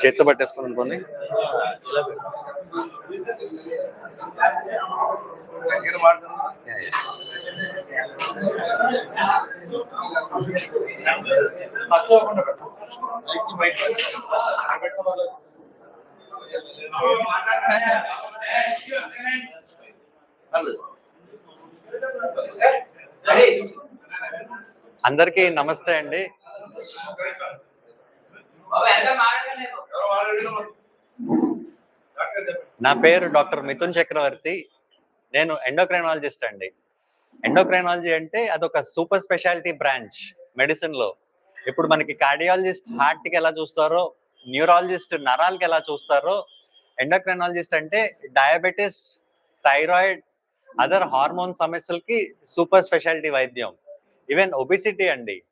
చేత్తో పట్టేసుకుని అనుకోండి అందరికీ నమస్తే అండి. నా పేరు డాక్టర్ మిథున్ చక్రవర్తి. నేను ఎండోక్రైనాలజిస్ట్ అండి. ఎండోక్రైనాలజీ అంటే అదొక సూపర్ స్పెషాలిటీ బ్రాంచ్ మెడిసిన్లో. ఇప్పుడు మనకి కార్డియాలజిస్ట్ హార్ట్కి ఎలా చూస్తారో న్యూరాలజిస్ట్ నరాలకి ఎలా చూస్తారో ఎండోక్రైనాలజిస్ట్ అంటే డయాబెటిస్ థైరాయిడ్ అదర్ హార్మోన్ సమస్యలకి సూపర్ స్పెషాలిటీ వైద్యం. ఈవెన్ ఒబిసిటీ అండి.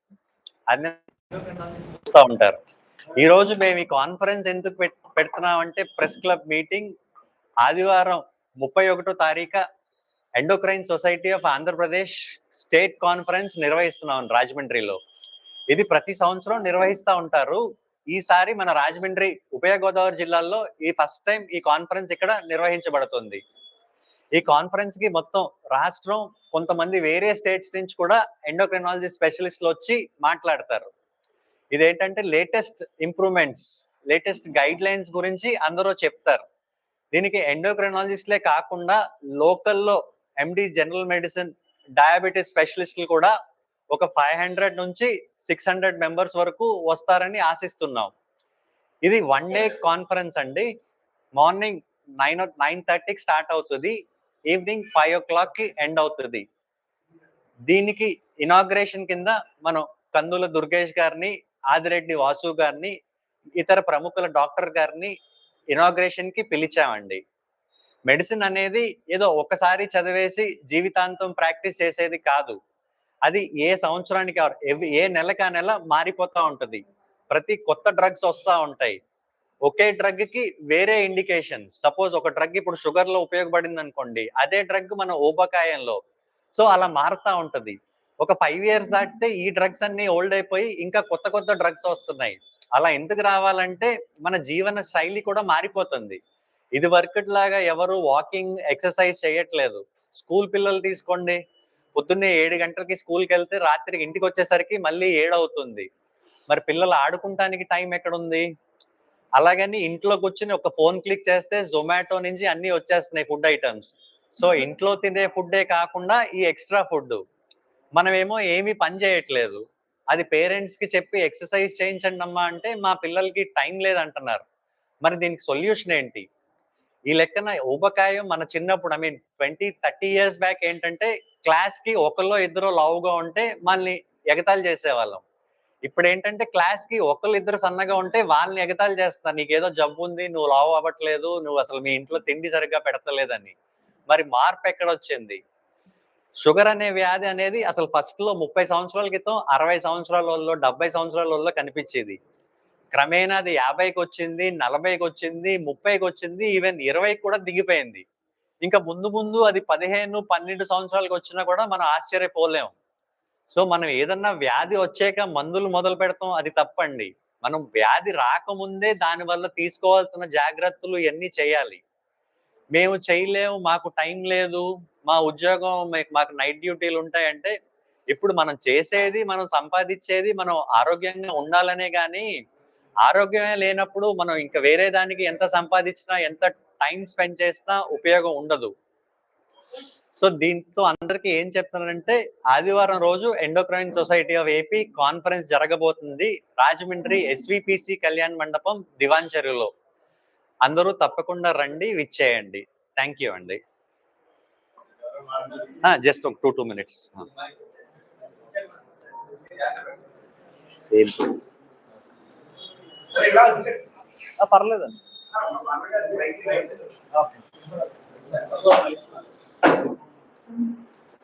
అన్ని చూస్తూ ఉంటారు. ఈ రోజు మేము ఈ కాన్ఫరెన్స్ ఎందుకు పెడుతున్నాం అంటే ప్రెస్ క్లబ్ మీటింగ్ ఆదివారం ముప్పై ఒకటో తారీఖు endocrine society of Andhra Pradesh state conference నిర్వహిస్తున్నాం రాజమండ్రిలో. ఇది ప్రతి సంవత్సరం నిర్వహిస్తూ ఉంటారు. ఈసారి మన రాజమండ్రి ఉభయ గోదావరి జిల్లాల్లో ఈ ఫస్ట్ టైం ఈ కాన్ఫరెన్స్ ఇక్కడ నిర్వహించబడుతుంది. ఈ కాన్ఫరెన్స్కి మొత్తం రాష్ట్రం కొంతమంది వేరే స్టేట్స్ నుంచి కూడా ఎండోక్రైనాలజీ స్పెషలిస్ట్లు వచ్చి మాట్లాడతారు. ఇదేంటంటే latest improvements latest guidelines గురించి అందరూ చెప్తారు. దీనికి ఎండోక్రైనాలజిస్ట్లే కాకుండా లోకల్లో ఎండి జనరల్ మెడిసిన్ డయాబెటీస్ స్పెషలిస్టులు కూడా ఒక ఫైవ్ హండ్రెడ్ నుంచి సిక్స్ హండ్రెడ్ మెంబర్స్ వరకు వస్తారని ఆశిస్తున్నాం. ఇది వన్ డే కాన్ఫరెన్స్ అండి. మార్నింగ్ నైన్ నైన్ థర్టీకి స్టార్ట్ అవుతుంది. ఈవినింగ్ ఫైవ్ ఓ క్లాక్కి ఎండ్ అవుతుంది. దీనికి ఇనాగ్రేషన్ కింద మనం కందుల దుర్గేష్ గారిని ఆదిరెడ్డి వాసు గారిని ఇతర ప్రముఖుల డాక్టర్ గారిని ఇనాగ్రేషన్కి పిలిచామండి. మెడిసిన్ అనేది ఏదో ఒకసారి చదివేసి జీవితాంతం ప్రాక్టీస్ చేసేది కాదు. అది ఏ సంవత్సరానికి ఏ నెలకి ఆ నెల మారిపోతా ఉంటది. ప్రతి కొత్త డ్రగ్స్ వస్తూ ఉంటాయి. ఒకే డ్రగ్కి వేరే ఇండికేషన్ సపోజ్ ఒక డ్రగ్ ఇప్పుడు షుగర్లో ఉపయోగపడింది అనుకోండి అదే డ్రగ్ మన ఊబకాయంలో. సో అలా మారుతా ఉంటది. ఒక ఫైవ్ ఇయర్స్ దాటితే ఈ డ్రగ్స్ అన్ని ఓల్డ్ అయిపోయి ఇంకా కొత్త కొత్త డ్రగ్స్ వస్తున్నాయి. అలా ఎందుకు రావాలంటే మన జీవన శైలి కూడా మారిపోతుంది. ఇది వర్కట్ లాగా ఎవరు వాకింగ్ ఎక్సర్సైజ్ చేయట్లేదు. స్కూల్ పిల్లలు తీసుకోండి. పొద్దున్నే ఏడు గంటలకి స్కూల్కి వెళ్తే రాత్రి ఇంటికి వచ్చేసరికి మళ్ళీ ఏడు అవుతుంది మరి పిల్లలు ఆడుకుంటానికి టైం ఎక్కడుంది? అలాగని ఇంట్లో కూర్చుని ఒక ఫోన్ క్లిక్ చేస్తే జొమాటో నుంచి అన్ని వచ్చేస్తున్నాయి ఫుడ్ ఐటమ్స్ సో ఇంట్లో తినే ఫుడ్డే కాకుండా ఈ ఎక్స్ట్రా ఫుడ్ మనమేమో ఏమీ పని చేయట్లేదు. అది పేరెంట్స్కి చెప్పి ఎక్సర్సైజ్ చేయించండి అమ్మా అంటే మా పిల్లలకి టైం లేదంటున్నారు. మరి దీనికి సొల్యూషన్ ఏంటి? ఈ లెక్కన ఊబకాయం మన చిన్నప్పుడు I mean twenty thirty years back ఏంటంటే క్లాస్కి ఒకళ్ళో ఇద్దరు లావుగా ఉంటే మనల్ని ఎగతాళి చేసేవాళ్ళం. ఇప్పుడు ఏంటంటే క్లాస్కి ఒకళ్ళు ఇద్దరు సన్నగా ఉంటే వాళ్ళని ఎగతాళి చేస్తారు నీకేదో జబ్బు ఉంది నువ్వు లావు అవ్వట్లేదు నువ్వు అసలు మీ ఇంట్లో తిండి సరిగ్గా పెడతలేదని. మరి మార్పు ఎక్కడ వచ్చింది? షుగర్ అనే వ్యాధి అనేది అసలు ఫస్ట్లో ముప్పై సంవత్సరాల క్రితం అరవై సంవత్సరాలలో డెబ్బై సంవత్సరాలలో కనిపించేది. క్రమేణా అది యాభైకి వచ్చింది నలభైకి వచ్చింది ముప్పైకి వచ్చింది ఈవెన్ ఇరవైకి కూడా దిగిపోయింది. ఇంకా ముందు ముందు అది పదిహేను పన్నెండు సంవత్సరాలకు వచ్చినా కూడా మనం ఆశ్చర్యపోలేం. సో మనం ఏదన్నా వ్యాధి వచ్చాక మందులు మొదలు పెడతాం అది తప్పండి. మనం వ్యాధి రాకముందే దాని వల్ల తీసుకోవాల్సిన జాగ్రత్తలు ఇవన్నీ చేయాలి? మేము చేయలేము మాకు టైం లేదు మా ఉద్యోగం మాకు నైట్ డ్యూటీలు ఉంటాయంటే ఇప్పుడు మనం చేసేది మనం సంపాదించేది మనం ఆరోగ్యంగా ఉండాలనే కానీ ఆరోగ్యమే లేనప్పుడు మనం ఇంకా వేరే దానికి ఎంత సంపాదించినా ఎంత టైం స్పెండ్ చేసినా ఉపయోగం ఉండదు. సో దీంతో అందరికి ఏం చెప్తున్నారంటే ఆదివారం రోజు endocrine society of AP conference జరగబోతుంది. రాజమండ్రి ఎస్విపిసి కళ్యాణ్ మండపం దివాన్ చెరువులో. అందరూ తప్పకుండా రండి విచ్చేయండి. థ్యాంక్ యూ అండి. జస్ట్ ఒక టూ టూ మినిట్స్ సేమ్ పర్లేదండి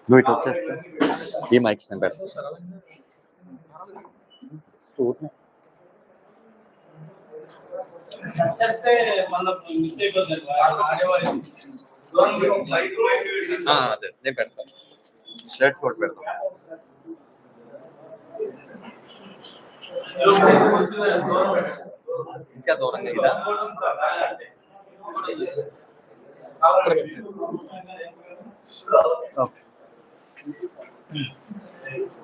నువ్వు ఇటు వచ్చేస్తా ఈ మైక్స్ నేను పెడతా స్టోర్ చెప్తే మళ్ళీ మిస్ అయిపోతుంది అదే నేను పెడతాను షర్ట్ కోట్ పెడతాను ఇంకా దూరంగా ఇదా?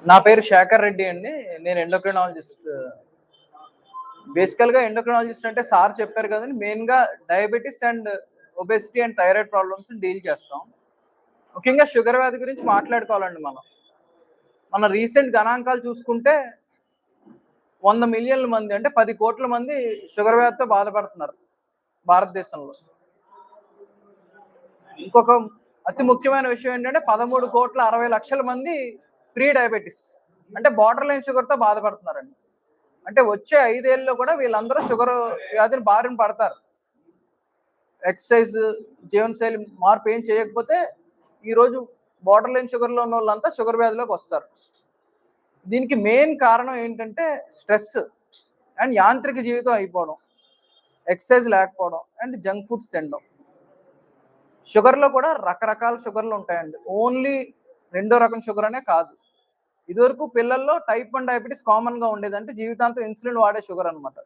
నా పేరు శేఖర్ రెడ్డి అండి. నేను ఎండోక్రినాలజిస్ట్ బేసికల్గా ఎండోక్రినాలజిస్ట్ అంటే సార్ చెప్పారు కదండి మెయిన్గా diabetes and obesity and thyroid problems deal చేస్తాం. ముఖ్యంగా షుగర్ వ్యాధి గురించి మాట్లాడుకోవాలండి మనం. మన రీసెంట్ గణాంకాలు చూసుకుంటే వంద మిలియన్ల మంది అంటే పది కోట్ల మంది షుగర్ వ్యాధితో బాధపడుతున్నారు భారతదేశంలో. ఇంకొక అతి ముఖ్యమైన విషయం ఏంటంటే పదమూడు కోట్ల అరవై లక్షల మంది ప్రీ డయాబెటీస్ అంటే బార్డర్ లైన్ షుగర్తో బాధపడుతున్నారండి. అంటే వచ్చే ఐదేళ్ళలో కూడా వీళ్ళందరూ షుగర్ వ్యాధిని బారిన పడతారు. ఎక్సర్సైజ్ జీవనశైలి మార్పు ఏం చేయకపోతే ఈరోజు బార్డర్ లైన్ షుగర్లో ఉన్న వాళ్ళంతా షుగర్ వ్యాధిలోకి వస్తారు. దీనికి మెయిన్ కారణం ఏంటంటే స్ట్రెస్ అండ్ యాంత్రిక జీవితం అయిపోవడం ఎక్సర్సైజ్ లేకపోవడం అండ్ జంక్ ఫుడ్స్ తినడం. షుగర్లో కూడా రకరకాల షుగర్లు ఉంటాయండి. ఓన్లీ రెండో రకం షుగర్ అనే కాదు. ఇదివరకు పిల్లల్లో టైప్ వన్ డయాబెటీస్ కామన్గా ఉండేది అంటే జీవితాంతం ఇన్సులిన్ వాడే షుగర్ అనమాట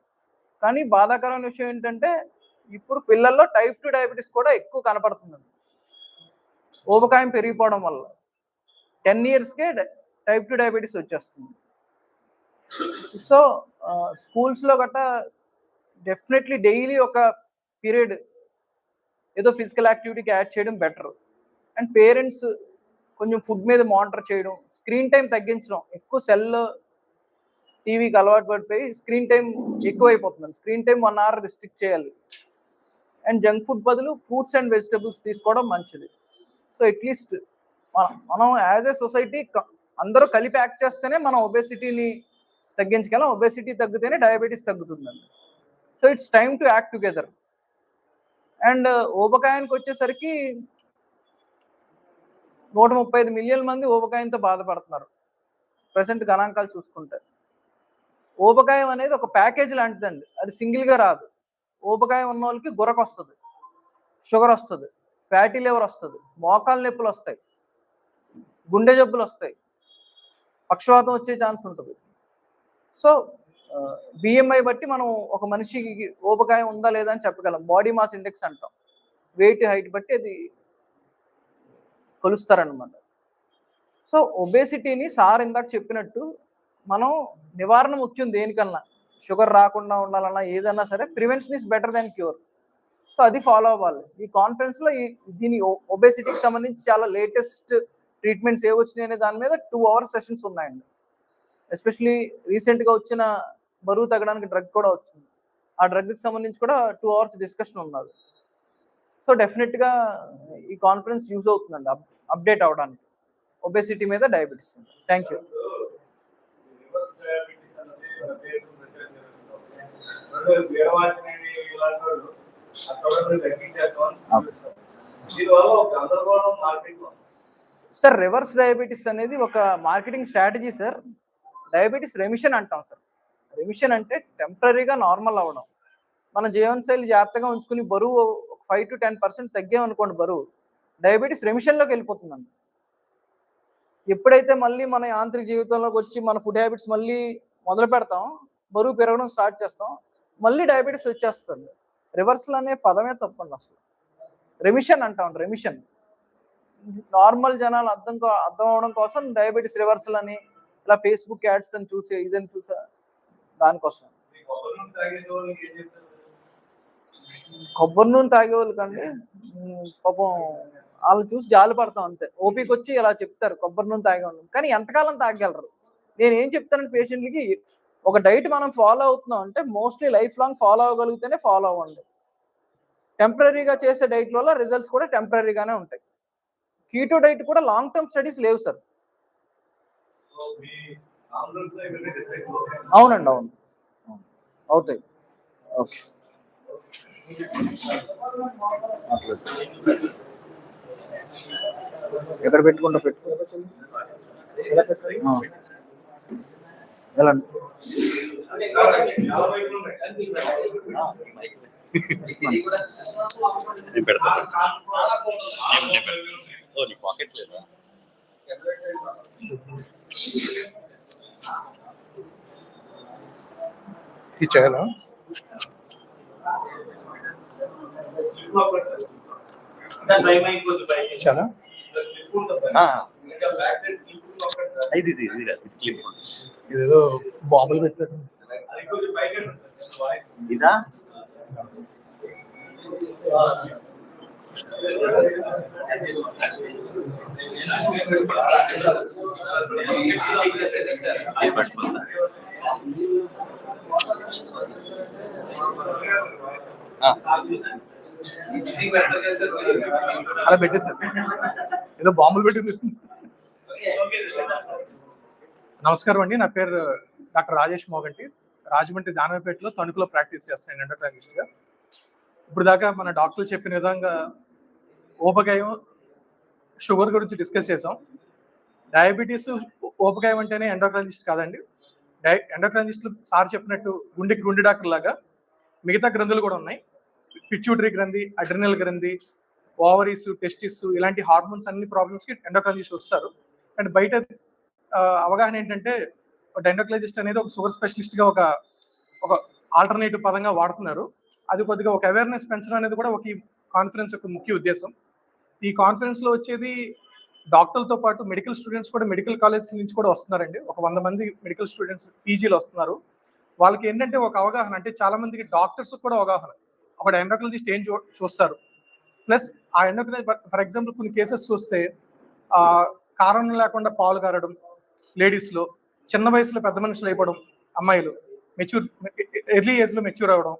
కానీ బాధాకరమైన విషయం ఏంటంటే ఇప్పుడు పిల్లల్లో టైప్ టూ డయాబెటీస్ కూడా ఎక్కువ కనపడుతుందండి ఊబకాయం పెరిగిపోవడం వల్ల టెన్ ఇయర్స్కే టైప్ టూ డయాబెటీస్ వచ్చేస్తుంది. సో స్కూల్స్లో గట్ట డెఫినెట్లీ డైలీ ఒక పీరియడ్ ఏదో ఫిజికల్ యాక్టివిటీకి యాడ్ చేయడం బెటర్ అండ్ పేరెంట్స్ కొంచెం ఫుడ్ మీద మానిటర్ చేయడం స్క్రీన్ టైం తగ్గించడం ఎక్కువ సెల్ టీవీకి అలవాటు పడిపోయి స్క్రీన్ టైం ఎక్కువ అయిపోతుంది screen time one hour restrict చేయాలి. అండ్ జంక్ ఫుడ్ బదులు ఫ్రూట్స్ అండ్ వెజిటబుల్స్ తీసుకోవడం మంచిది. సో అట్లీస్ట్ మనం యాజ్ ఏ సొసైటీ అందరూ కలిపి యాక్ట్ చేస్తేనే మనం ఒబేసిటీని తగ్గించగలం. ఒబేసిటీ తగ్గితేనే diabetes తగ్గుతుందండి. So it's time to act together and ఓబకాయానికి వచ్చేసరికి నూట ముప్పై ఐదు మిలియన్ మంది ఊబకాయంతో బాధపడుతున్నారు. ప్రజెంట్ గణాంకాలు చూసుకుంటే. ఊబకాయం అనేది ఒక ప్యాకేజ్ లాంటిదండి. అది సింగిల్గా రాదు. ఊబకాయం ఉన్న వాళ్ళకి గురక వస్తుంది. షుగర్ వస్తుంది. ఫ్యాటీ లివర్ వస్తుంది. మోకాలు నొప్పులు వస్తాయి. గుండె జబ్బులు వస్తాయి. పక్షవాతం వచ్చే ఛాన్స్ ఉంటుంది. సో బిఎంఐ బట్టి మనం ఒక మనిషికి ఊబకాయం ఉందా లేదా అని చెప్పగలం. బాడీ మాస్ ఇండెక్స్ అంటాం. వెయిట్ హైట్ బట్టి అది కొలుస్తారనమాట సో ఒబేసిటీని సార్ ఇందాక చెప్పినట్టు మనం నివారణ ముఖ్యం దేనికన్నా షుగర్ రాకుండా ఉండాలన్నా ఏదన్నా సరే prevention is better than cure. So అది ఫాలో అవ్వాలి. ఈ కాన్ఫరెన్స్లో ఈ దీని ఒబేసిటీకి సంబంధించి చాలా లేటెస్ట్ ట్రీట్మెంట్స్ ఏ వచ్చినాయి అనే దాని మీద టూ అవర్స్ సెషన్స్ ఉన్నాయండి. ఎస్పెషలీ రీసెంట్గా వచ్చిన బరువు తగ్గడానికి డ్రగ్ కూడా వచ్చింది. ఆ డ్రగ్కి సంబంధించి కూడా టూ అవర్స్ డిస్కషన్ ఉన్నది. సో డెఫినెట్గా ఈ కాన్ఫరెన్స్ యూజ్ అవుతుందండి. అప్డేట్ అవడానికి. ఒబేసిటీ మీద diabetes thank you sir reverse diabetes అనేది ఒక marketing strategy sir diabetes remission అంటాం సార్ రెమిషన్ అంటే టెంపరీగా నార్మల్ అవ్వడం. మన జీవనశైలి జాగ్రత్తగా ఉంచుకుని బరువు ఫైవ్ టు టెన్ పర్సెంట్ తగ్గామనుకోండి బరువు. డయాబెటీస్ రెమిషన్లోకి వెళ్ళిపోతుందండి ఎప్పుడైతే మళ్ళీ మన యాంత్రిక జీవితంలోకి వచ్చి మన ఫుడ్ హ్యాబిట్స్ మళ్ళీ మొదలు పెడతాం బరువు పెరగడం స్టార్ట్ చేస్తాం మళ్ళీ డయాబెటీస్ వచ్చేస్తుంది. రివర్సల్ అనే పదమే తప్పండి అసలు. రెమిషన్ అంటాం రెమిషన్ నార్మల్ జనాలు అర్థం అర్థం అవడం కోసం డయాబెటీస్ రివర్సల్ అని ఇలా ఫేస్బుక్ యాడ్స్ అని చూసి ఇదని చూసా దానికోసం. కొబ్బరి నూనె తాగే వాళ్ళకండి. పాపం వాళ్ళు చూసి జాలి పడతాం అంతే. ఓపీకి వచ్చి ఇలా చెప్తారు కొబ్బరి నూనె తాగండి కానీ ఎంతకాలం తాగలరు నేను ఏం చెప్తానంటే పేషెంట్లకి ఒక డైట్ మనం ఫాలో అవుతున్నాం అంటే మోస్ట్లీ లైఫ్ లాంగ్ ఫాలో అవ్వగలిగితేనే ఫాలో అవ్వండి. టెంపరీగా చేసే డైట్ వల్ల రిజల్ట్స్ కూడా టెంపరీగానే ఉంటాయి. కీటో డైట్ కూడా లాంగ్ టర్మ్ స్టడీస్ లేవు సార్. అవునండి అవును అవును. అవుతాయి. ఓకే. ఎక్కడ పెట్టుకుంటా పెట్టుకో ఆ. ఎలా? నేను పెడతాను నేను- నేను పెడతాను. ఓ నీ పాకెట్ లేదా? అయిపోతుంది బయట చాలా? ఇది ఇది ఇది. ఇదేదో బాంబులు పెట్టినట్టు అది కొంచెం పైకి ఉంటుంది. వాయిస్ ఇదా? ఇది పట్టుకుందా? అలా పెట్టేశారు ఏదో బాంబులు పెట్టింది. నమస్కారం అండి. నా పేరు డాక్టర్ రాజేష్ మోగంటి రాజమండ్రి దానవపేటలో తణుకులో ప్రాక్టీస్ చేస్తాను ఎండోక్రాలజిస్ట్గా. ఇప్పుడు దాకా మన డాక్టర్లు చెప్పిన విధంగా ఊపకాయం షుగర్ గురించి డిస్కస్ చేసాం. డయాబెటీస్ ఊపకాయం అంటేనే ఎండోక్రాలజిస్ట్ కాదండి. డై ఎండోక్రాలజిస్టులు సార్ చెప్పినట్టు గుండెకి గుండె డాక్టర్ లాగా మిగతా గ్రంథులు కూడా ఉన్నాయి. పిట్యూటరీ గ్రంథి అడ్రినల్ గ్రంథి ఓవరీస్ టెస్టిస్ ఇలాంటి హార్మోన్స్ అన్ని ప్రాబ్లమ్స్కి ఎండోక్రాలజిస్ట్ వస్తారు. అండ్ బయట అవగాహన ఏంటంటే ఎండోక్రాలజిస్ట్ అనేది ఒక షుగర్ స్పెషలిస్ట్గా ఒక ఒక ఆల్టర్నేటివ్ పదంగా వాడుతున్నారు. అది కొద్దిగా ఒక అవేర్నెస్ పెంచడం అనేది కూడా ఒక కాన్ఫరెన్స్ యొక్క ముఖ్య ఉద్దేశం. ఈ కాన్ఫరెన్స్లో వచ్చేది డాక్టర్లతో పాటు మెడికల్ స్టూడెంట్స్ కూడా మెడికల్ కాలేజ్ నుంచి కూడా వస్తున్నారండి. ఒక వంద మంది మెడికల్ స్టూడెంట్స్ పీజీలో వస్తున్నారు. వాళ్ళకి ఏంటంటే ఒక అవగాహన అంటే చాలా మందికి డాక్టర్స్ కూడా అవగాహన. ఒక ఎండోక్రాలజిస్ట్ ఏం చూ- చూస్తారు? ప్లస్ ఆ ఎండోక్రాలజీ ఫర్ ఎగ్జాంపుల్ కొన్ని కేసెస్ చూస్తే కారణం లేకుండా పాలు కారడం లేడీస్లో చిన్న వయసులో పెద్ద మనుషులు అయిపోవడం అమ్మాయిలు మెచ్యూర్ ఎర్లీ ఏజ్లో మెచ్యూర్ అవ్వడం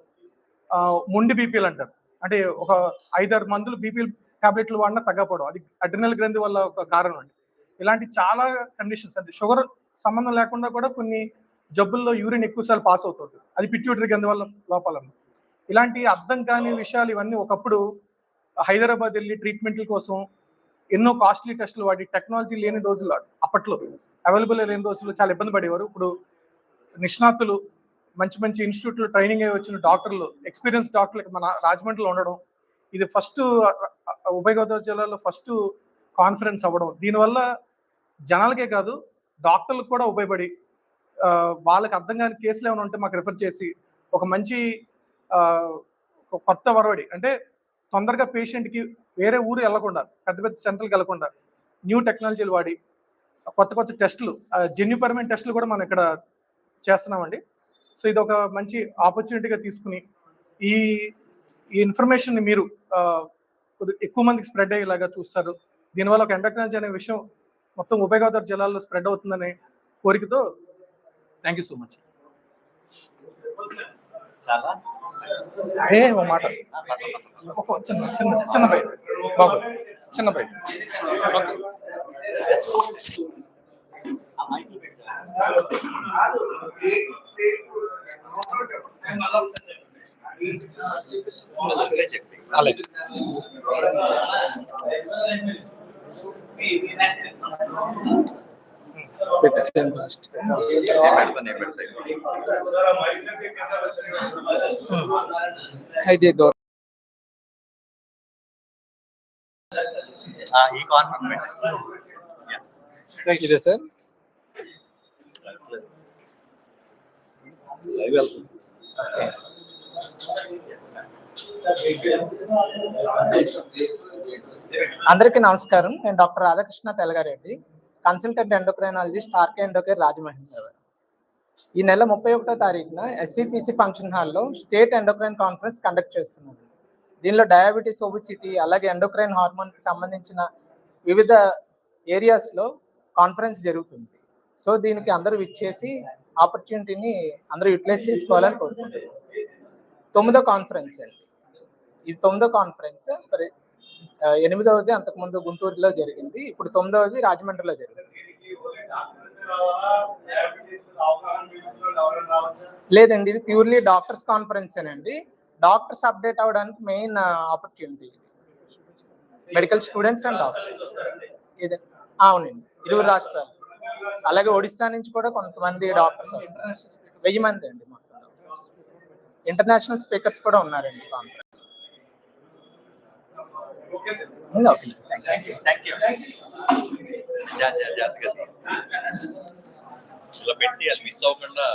ముండి బీపీలు అంటారు. అంటే ఒక ఐదారు మందులు బీపీలు టాబ్లెట్లు వాడినా తగ్గపోవడం అది అడ్రినల్ గ్రంథి వల్ల ఒక కారణం అండి. ఇలాంటి చాలా కండిషన్స్ అంటే షుగర్ సంబంధం లేకుండా కూడా కొన్ని జబ్బుల్లో యూరిన్ ఎక్కువసార్లు పాస్ అవుతుంది. అది పిట్యూటరీ అందువల్ల వల్ల లోపాల. ఇలాంటి అర్థం కాని విషయాలు ఇవన్నీ ఒకప్పుడు హైదరాబాద్ వెళ్ళి ట్రీట్మెంట్ల కోసం ఎన్నో కాస్ట్లీ టెస్టులు వాడి టెక్నాలజీ లేని రోజులు అప్పట్లో అవైలబుల్ లేని రోజుల్లో చాలా ఇబ్బంది పడేవారు. ఇప్పుడు నిష్ణాతులు మంచి మంచి ఇన్స్టిట్యూట్లో ట్రైనింగ్ అయ్యి వచ్చిన డాక్టర్లు ఎక్స్పీరియన్స్ డాక్టర్లకు మన రాజమండ్రిలో ఉండడం ఇది ఫస్ట్ ఉభయ గోదావరి జిల్లాలో ఫస్ట్ కాన్ఫరెన్స్ అవ్వడం. దీనివల్ల జనాలకే కాదు డాక్టర్లకు కూడా ఉపయోగపడి వాళ్ళకి అర్థం కాని కేసులు ఏమైనా ఉంటే మాకు రిఫర్ చేసి ఒక మంచి ఒక కొత్త వరవడి అంటే తొందరగా పేషెంట్కి కి వేరే ఊరు వెళ్ళకుండా పెద్ద పెద్ద సెంటర్కి వెళ్ళకుండా న్యూ టెక్నాలజీలు వాడి కొత్త కొత్త టెస్టులు జన్యుపరమైన టెస్టులు కూడా మనం ఇక్కడ చేస్తున్నామండి. సో ఇది ఒక మంచి ఆపర్చునిటీగా తీసుకుని ఈ ఈ ఇన్ఫర్మేషన్ మీరు కొద్దిగా ఎక్కువ మందికి స్ప్రెడ్ అయ్యేలాగా చూస్తారు. దీనివల్ల ఒక ఎండక్నాలజీ అనే విషయం మొత్తం ఉభయ గోదావరి జిల్లాలో స్ప్రెడ్ అవుతుందనే కోరికతో థ్యాంక్ యూ సో మచ్ ఏ ఓ మాట. చిన్న చిన్న చిన్న బయట బాబు చిన్న బయట అలాగే ఫస్ట్ అయితే దూరం ఆ, ఈ కార్నర్ పెట్టండి ఇదే సార్ అందరికీ నమస్కారం. నేను doctor Radhakrishna Telagareddy consultant endocrinologist RK Endocare గారు. ఈ నెల ముప్పై ఒకటో తారీఖున ఎస్సిపిసి ఫంక్షన్ హాల్లో స్టేట్ ఎండోక్రైన్ కాన్ఫరెన్స్ కండక్ట్ చేస్తున్నారు. దీనిలో డయాబెటీస్ ఒబిసిటీ అలాగే ఎండోక్రైన్ హార్మోన్కి సంబంధించిన వివిధ ఏరియాస్లో కాన్ఫరెన్స్ జరుగుతుంది. సో దీనికి అందరూ విచ్చేసి ఆపర్చునిటీని అందరూ యూటిలైజ్ చేసుకోవాలని కోరుకుంటున్నాను తొమ్మిదో కాన్ఫరెన్స్ అండి. ఇది తొమ్మిదో కాన్ఫరెన్స్ ఎనిమిదవది అంతకుముందు గుంటూరులో జరిగింది. ఇప్పుడు తొమ్మిదవది రాజమండ్రిలో జరిగింది. లేదండి ఇది ప్యూర్లీ డాక్టర్స్ కాన్ఫరెన్స్ అండి డాక్టర్స్ అప్డేట్ అవడానికి main opportunity medical students and doctors. ఇది అవునండి. ఇరువురు రాష్ట్రాలు. అలాగే ఒడిస్సా నుంచి కూడా కొంతమంది డాక్టర్స్ వస్తారు వెయ్యి మంది అండి మొత్తం. ఇంటర్నేషనల్ స్పీకర్స్ కూడా ఉన్నారండి కాన్ఫరెన్స్ ఓకే థ్యాంక్ యూ జా జా జాగ్రత్తగా ఇలా పెట్టి అది మిస్ అవ్వకుండా